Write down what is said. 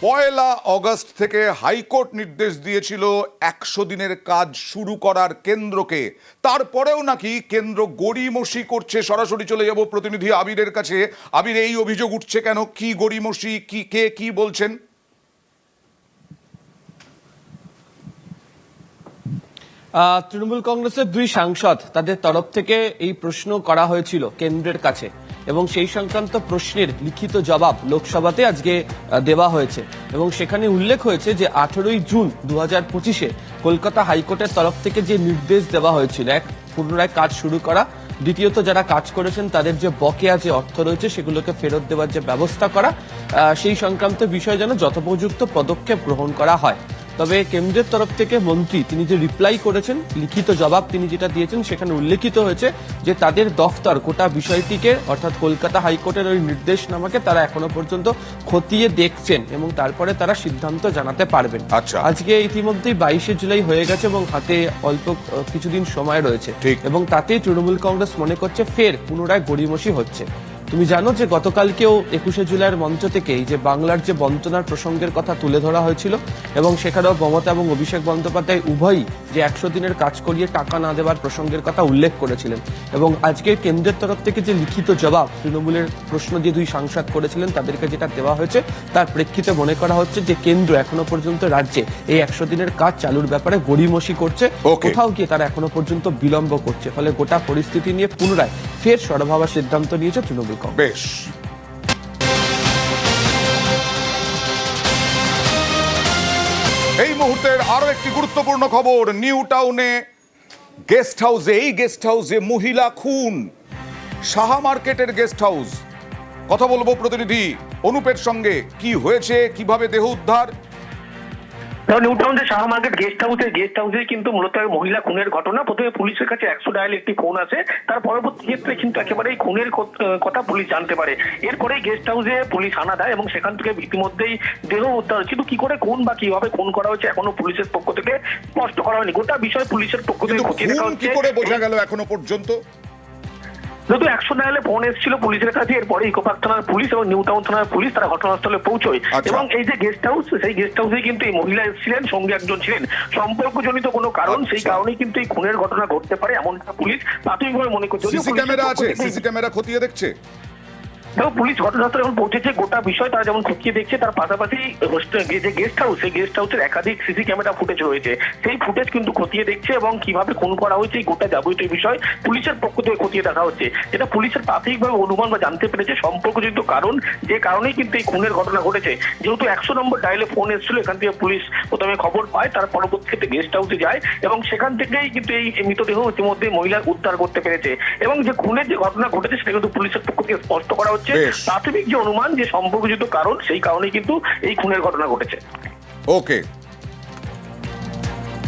পয়লা August থেকে high court নির্দেশ দিয়েছিল একশো দিনের কাজ শুরু করার কেন্দ্রকে। তারপরেও নাকি কেন্দ্র গড়িমসি করছে, সরাসরি চলে যাব প্রতিনিধি আবিরের কাছে। আবির, এই অভিযোগ উঠছে কেন? কি গড়িমসি? কি, কে, কি বলছেন? তৃণমূল কংগ্রেসের দুই সাংসদ তাদের তরফ থেকে এই প্রশ্ন করা হয়েছিল কেন্দ্রের কাছে। এবং সেই সংক্রান্ত প্রশ্নের লিখিত জবাব লোকসভাতে আজকে দেওয়া হয়েছে। এবং সেখানে উল্লেখ হয়েছে যে আঠেরোই জুন দু হাজার পঁচিশে কলকাতা হাইকোর্টের তরফ থেকে যে নির্দেশ দেওয়া হয়েছিল, এক, পুনরায় কাজ শুরু করা। দ্বিতীয়ত, যারা কাজ করেছেন তাদের যে বকেয়া যে অর্থ রয়েছে, সেগুলোকে ফেরত দেওয়ার যে ব্যবস্থা করা সেই সংক্রান্ত বিষয়ে যেন যথোপযুক্ত পদক্ষেপ গ্রহণ করা হয়। তবে কেন্দ্রের তরফ থেকে মন্ত্রী তিনি যে রিপ্লাই করেছেন লিখিত জবাব তিনি যেটা দিয়েছেন সেখানে উল্লেখিত হয়েছে যে তাদের দফতর গোটা বিষয়টিকে অর্থাৎ কলকাতা হাইকোর্টের ওই নির্দেশনামাকে তারা এখনও পর্যন্ত খতিয়ে দেখছেন এবং তারপরে তারা সিদ্ধান্ত জানাতে পারবেন আচ্ছা। আজকে ইতিমধ্যেই বাইশে জুলাই হয়ে গেছে এবং হাতে অল্প কিছুদিন সময় রয়েছে ঠিক। এবং তাতেই তৃণমূল কংগ্রেস মনে করছে ফের পুনরায় গড়িমসি হচ্ছে তুমি জানো যে গতকালকেও একুশে জুলাইয়ের মঞ্চ থেকে এই যে বাংলার যে বঞ্চনার প্রসঙ্গের কথা তুলে ধরা হয়েছিল এবং সেখানেও মমতা এবং অভিষেক বন্দ্যোপাধ্যায় উভয়ই যে একশো দিনের কাজ করিয়ে টাকা না দেওয়ার প্রসঙ্গের কথা উল্লেখ করেছিলেন এবং আজকে কেন্দ্রের তরফ থেকে যে লিখিত জবাব তৃণমূলের প্রশ্ন যে দুই সাংসদ করেছিলেন তাদেরকে যেটা দেওয়া হয়েছে তার প্রেক্ষিতে মনে করা হচ্ছে যে কেন্দ্র এখনও পর্যন্ত রাজ্যে এই একশো দিনের কাজ চালুর ব্যাপারে গড়িমসি করছে. কোথাও গিয়ে তারা এখনও পর্যন্ত বিলম্ব করছে ফলে গোটা পরিস্থিতি নিয়ে পুনরায় ফের সরব হওয়ার সিদ্ধান্ত নিয়েছে তৃণমূল কংগ্রেস বেশ এই মুহূর্তের আরও একটি গুরুত্বপূর্ণ খবর, নিউ টাউনে গেস্ট হাউসে এই গেস্ট হাউসে মহিলা খুন। সাহা মার্কেটের গেস্ট হাউস কথা বলব প্রতিনিধি অনুপের সঙ্গে। কি হয়েছে? কীভাবে দেহ উদ্ধার? নিউ টাউন যে শাহ মার্কেট গেস্ট হাউসে গেস্ট হাউসে কিন্তু মূলত মহিলা খুনের ঘটনা। প্রথমে পুলিশের কাছে একশো ডায়াল একটি ফোন আসে তার পরবর্তী ক্ষেত্রে কিন্তু একেবারে এই খুনের কথা পুলিশ জানতে পারে। এরপরেই গেস্ট হাউসে পুলিশ হানা দেয় এবং সেখান থেকে ইতিমধ্যেই দেহ উদ্ধার। কিন্তু কি করে খুন বা কীভাবে খুন করা হয়েছে এখনও পুলিশের পক্ষ থেকে স্পষ্ট করা হয়নি। গোটা বিষয় পুলিশের পক্ষ থেকে খতিয়ে দেখা খুন কি হচ্ছে। করে বোঝা গেল এখনও পর্যন্ত? যেহেতু একশো ডায়ালে ফোন এসেছিল পুলিশের কাছে এরপরে ইকোপার্ক থানার পুলিশ এবং নিউ টাউন থানার পুলিশ তারা ঘটনাস্থলে পৌঁছয়। আচ্ছা। এবং এই যে গেস্ট হাউস সেই গেস্ট হাউসে কিন্তু এই মহিলা এসেছিলেন সঙ্গে একজন ছিলেন। সম্পর্কজনিত কোনো কারণ সেই কারণে কারণেই কিন্তু এই খুনের ঘটনা ঘটতে পারে এমনটা পুলিশ প্রাথমিকভাবে মনে করছে। যদিও সিসি ক্যামেরা আছে সিসি ক্যামেরা খতিয়ে দেখছে? দেখো পুলিশ ঘটনাস্থলে যখন পৌঁছেছে, গোটা বিষয় তারা যেমন খতিয়ে দেখছে, তার পাশাপাশি যে গেস্ট হাউস সেই গেস্ট হাউসের একাধিক সিসি ক্যামেরা ফুটেজ রয়েছে। সেই ফুটেজ কিন্তু খতিয়ে দেখছে এবং কীভাবে খুন করা হয়েছে গোটা যাবতীয় বিষয় পুলিশের পক্ষ থেকে খতিয়ে দেখা হচ্ছে। যেটা পুলিশের প্রাথমিকভাবে অনুমান বা জানতে পেরেছে সম্পর্কযুক্ত কারণ, যে কারণেই কিন্তু এই খুনের ঘটনা ঘটেছে। যেহেতু একশো নম্বর ডায়ালে ফোন এসেছিল, এখান থেকে পুলিশ প্রথমে খবর পায়, তার পরবর্তীতে গেস্ট হাউসে যায় এবং সেখান থেকেই কিন্তু এই মৃতদেহ ইতিমধ্যে মহিলা উদ্ধার করতে পেরেছে। এবং যে খুনের যে ঘটনা ঘটেছে, সেটা কিন্তু পুলিশের পক্ষ থেকে স্পষ্ট করা হচ্ছে। বেশ। প্রাথমিক যে অনুমান যে সম্পর্কযুক্ত কারণ সেই কারণে কিন্তু এই খুনের ঘটনা ঘটেছে ওকে